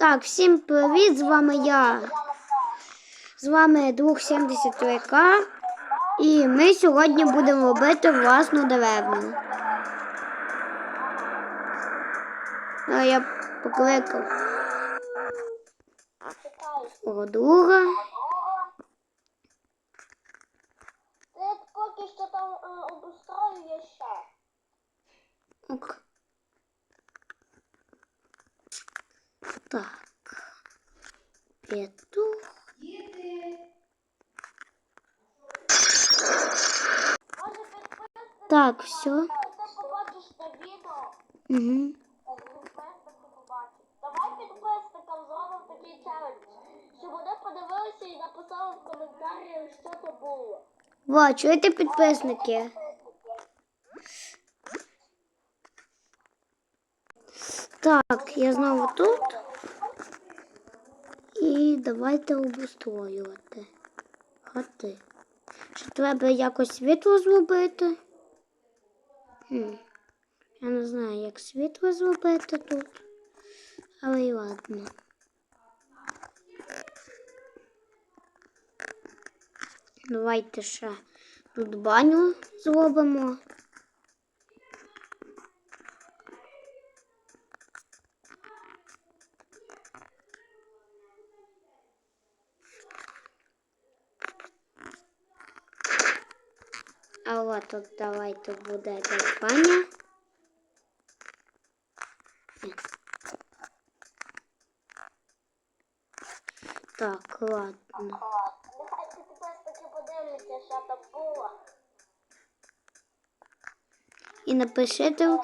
Так, всім привіт, з вами я. З вами друг 73К. І ми сьогодні будемо робити власну деревню. А я покликав свого друга. Ти поки що там е, Так. Петух. Може підписати, Так, все. ти побачиш те відео. Угу. Підписники побачать. Давай підписникам зробимо такий челендж, щоб вони подивилися і написали в коментарі, що це було. Во, чуєте підписники? Так, я знову тут. І давайте обустроювати хати. Чи треба якось світло зробити? Хм. Я не знаю, як світло зробити тут. Але й ладно. Давайте ще тут баню зробимо. А от тут давайте буде баня. Так, ладно. Там було. І напишіть у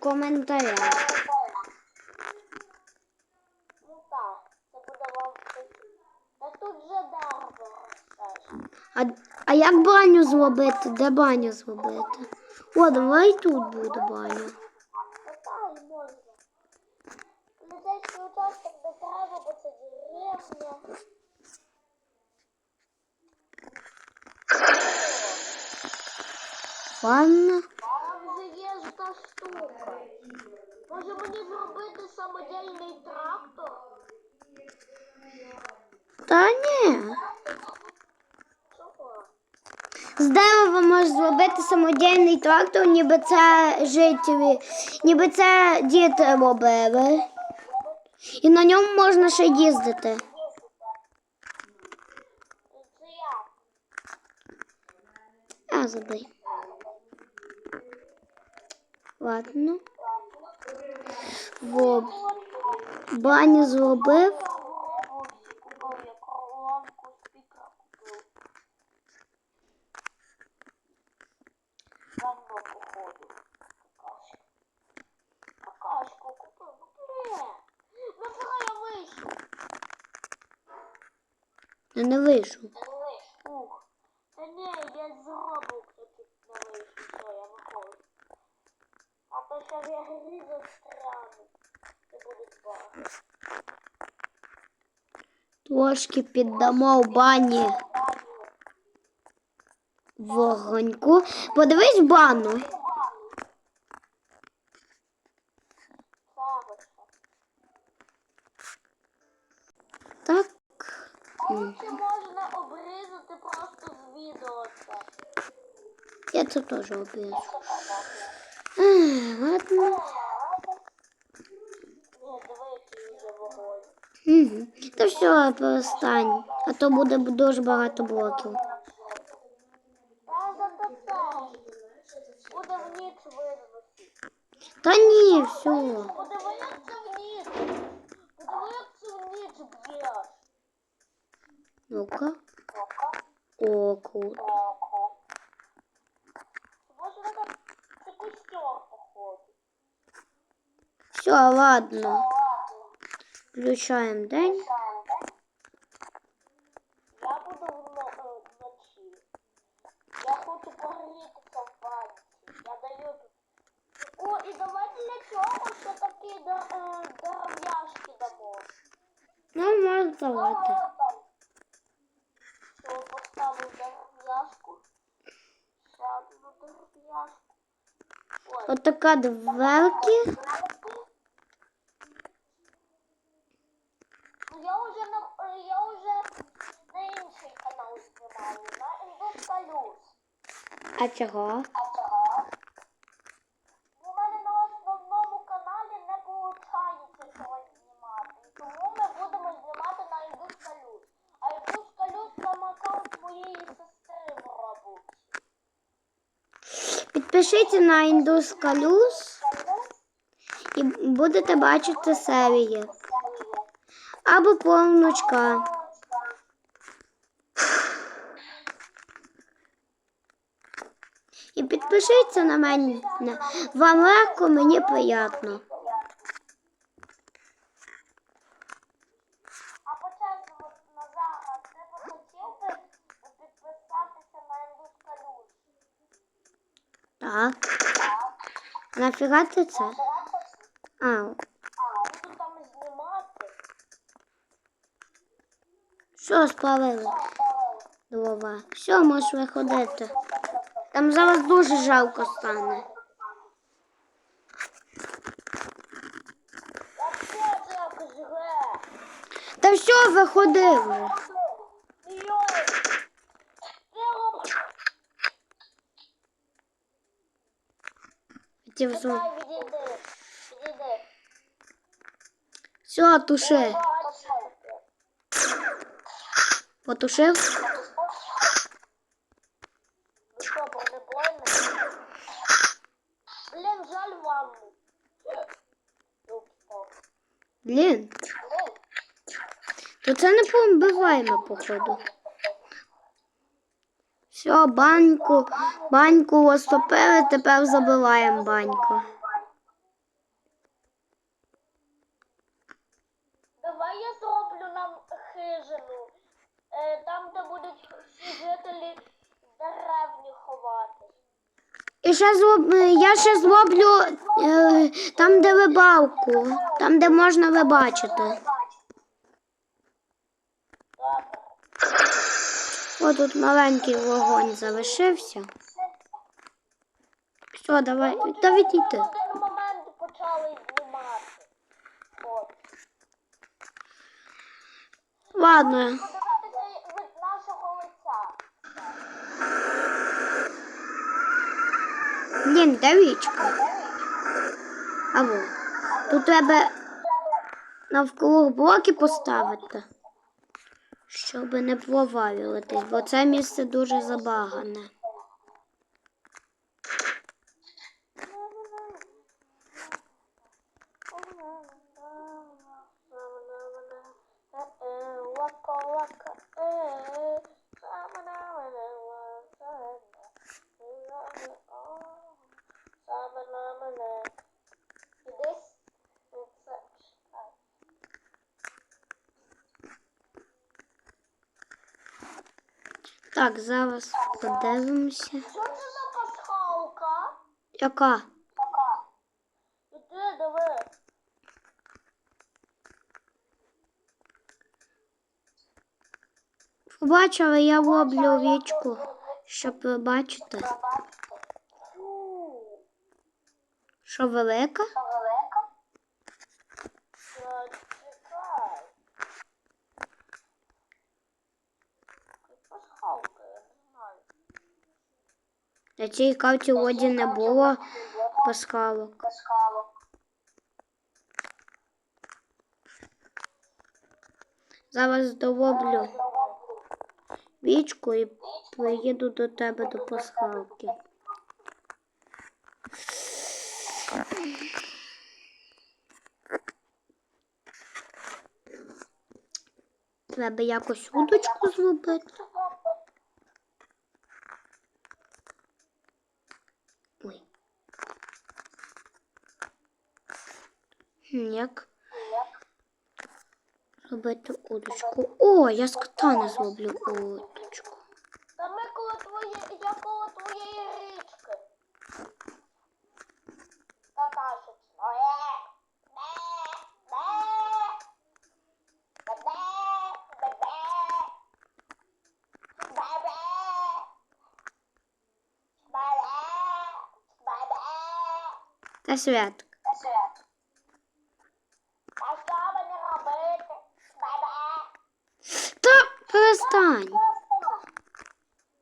коментарях. Ну так, це буде вам щось. Та тут же дерево росте. А, як баню зробити? Де баню зробити? О, давай тут буде баня. Ванна. Там же є ж та штука. Може мені зробити самодільний трактор? Та ні. З дерева можеш зробити самодільний трактор, ніби це жителі, ніби це діти робили. І на ньому можна ще їздити. А, забий. Ладно. Во, баню зробив. Робоксі купив, я колонку спікера купив. Давно походу. Какашку. Какашку купив. Ну, блін. Нафіга я вийшов? Я не вийшов. Ух. Та ні, я зробив чуть не вийшов, все, я виходжу. А то в я грі застряну. Це буде багато. Трошки піддамо в бані вогоньку. Подивись бану. Це можна обрізати просто з відео це. Я це теж обріжу. Ех, Ладно. Угу. Та все, перестань. А то буде дуже багато блоків. Та ні, все. Ну-ка. О, круто. Може, так це костер, походу. Все, ладно. Включаємо день. Я буду вно- е, вночі. Я хочу погрітися в банці. Я даю тут. О, і давай для цього ще такі да- е, дерев'яшки дамо. Ну, можна давати. Отака дверки. Ну, я вже на я уже на інший канал знімаю, на індус А чого? Підпишіться на індус калюс і будете бачити серії. Або повнучка. І підпишіться на мене. Вам легко, мені приємно. А по-чесному, Назара, ти би хотів би підписатися на Індус Калюш? Так. Нафіга ти це? А, що спалили? Дрова. Все, можеш виходити. Там зараз дуже жалко стане. Та все, виходи вже. Чекай, відійди. Відійди. Все, туши. Потушив? Ви що, бронебойний? Блін, жаль. Блін. Блін. То це не повбиваємо, походу. Все, баньку, баньку розтопили, тепер забиваємо баньку. Давай я зроблю нам хижину. Е, там, де будуть всі жителі деревні ховати. І ще зроб... я ще зроблю е, там, де рибалку, там, де можна вибачити. О, тут маленький вогонь залишився. Все, давай, та відійти. В момент почали знімати. От. Ладно, Подивитися від нашого лиця. блін, де річка? Або тут треба навколо блоки поставити, щоб не провалюватись, бо це місце дуже забагане. Так, зараз подивимося. Що це за пасхалка? Яка? Іди, диви. Побачила, я роблю річку, щоб побачити, Фу. що. Велика? Чекай. Пасхалка, я не знаю. На цій карті воді не було. Пасхалок. Зараз дороблю річку і приїду до тебе до пасхалки. Треба якось удочку зробити. Як зробити удочку? О, я з катани зроблю удочку. Та ми коло твоє, я коло твоєї річки. Какашечна. Е, Перестань.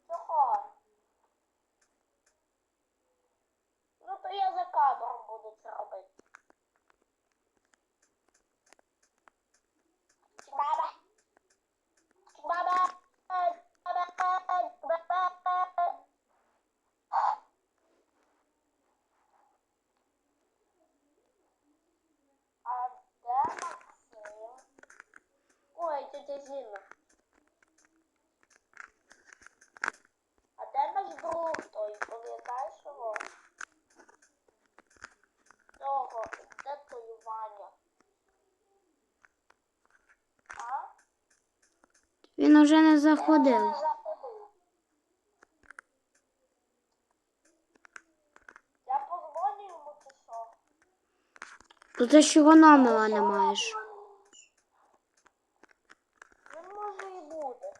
Чого? Ну, то я за кадром буду це робити. Баба. Баба. Ой, тетя Зина. Він вже не заходив. Я позвоню йому чи що? То ти ж його номера не маєш. Не може і бути.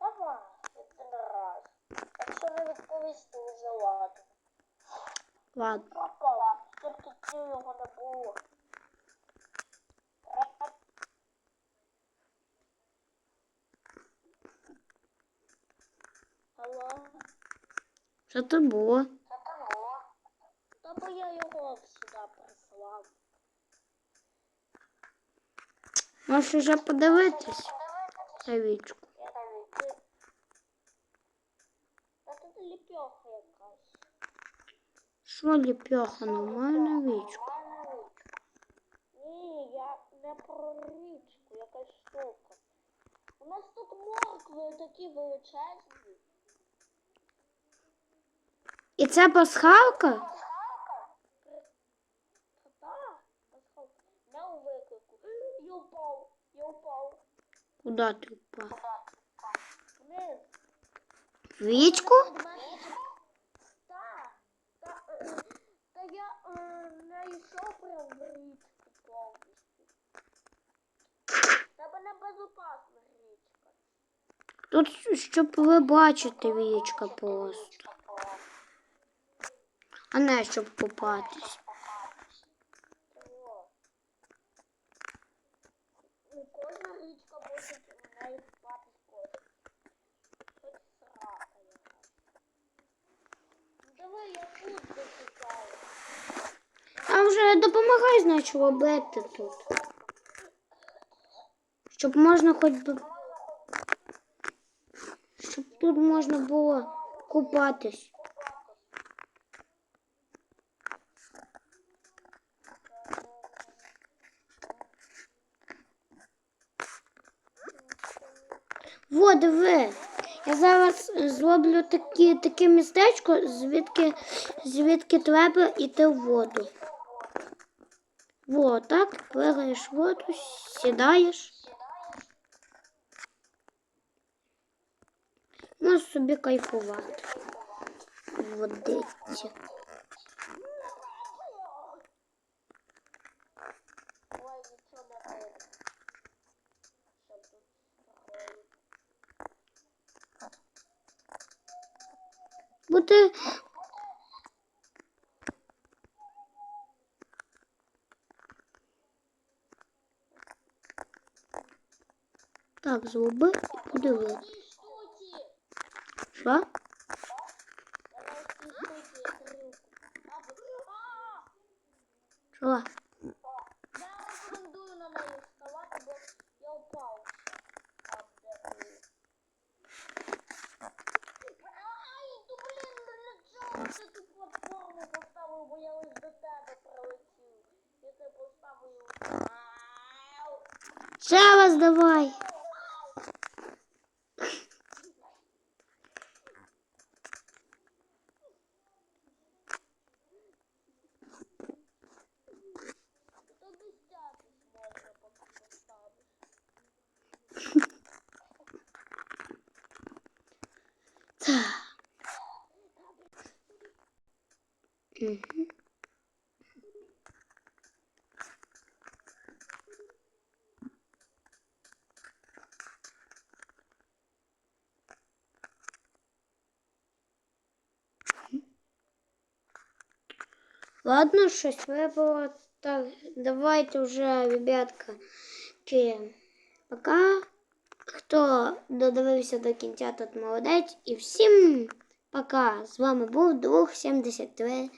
Давай, один раз. Якщо не відповість, то вже ладно. Ладно. Пропав, щоб тут його не було. Ре- Алло? Що це було? Та я його сюди прислав. Можеш уже подивитись на вічку. Я ти... Та тут ліпьоха якась. Що ліпьоха, нормальна вічку. Ні, я не про річку, якась штука. У нас тут моркви такі величезні. І це пасхалка? Та, пасхал, не у виклику. Я впав, я впав. Ти впав? Вниз. Вічку? Та, та, та я е, прям річку повністю. Тебе небезопасна річка. Тут щоб ви бачите вічка просто. А не щоб купатись. Чого? Ну, кожна річка може в неї впати кожен. Хоч срака якась. Ну, Давай я тут дочекаю. А вже допомагай, значить, робити тут. Щоб можна хоч би. Щоб тут можна було купатись. Во, диви. Я зараз зроблю такі, таке містечко, звідки, звідки треба йти в воду. Во, так, пригаєш воду, сідаєш. Можеш собі кайфувати. в Водиці. Ой, нічого не видно. Що тут строїть? Бо ти... Так, зроби і подиви. Ці штуці! Що? Я на цій штуці грілку. А, Що? Я рекомендую на неї вставати, бо я впав. Там, де ви. Ай, то блін, для чого ти ту платформу поставив, бо я ось до тебе прилетів. Я тебе поставив. Ау! Ще раз давай. Ладно, щось вибило. Так, давайте вже, ребятка. Ки. Пока. Хто додивився до кінця, тот молодець. І всім пока. З вами був друг 73К.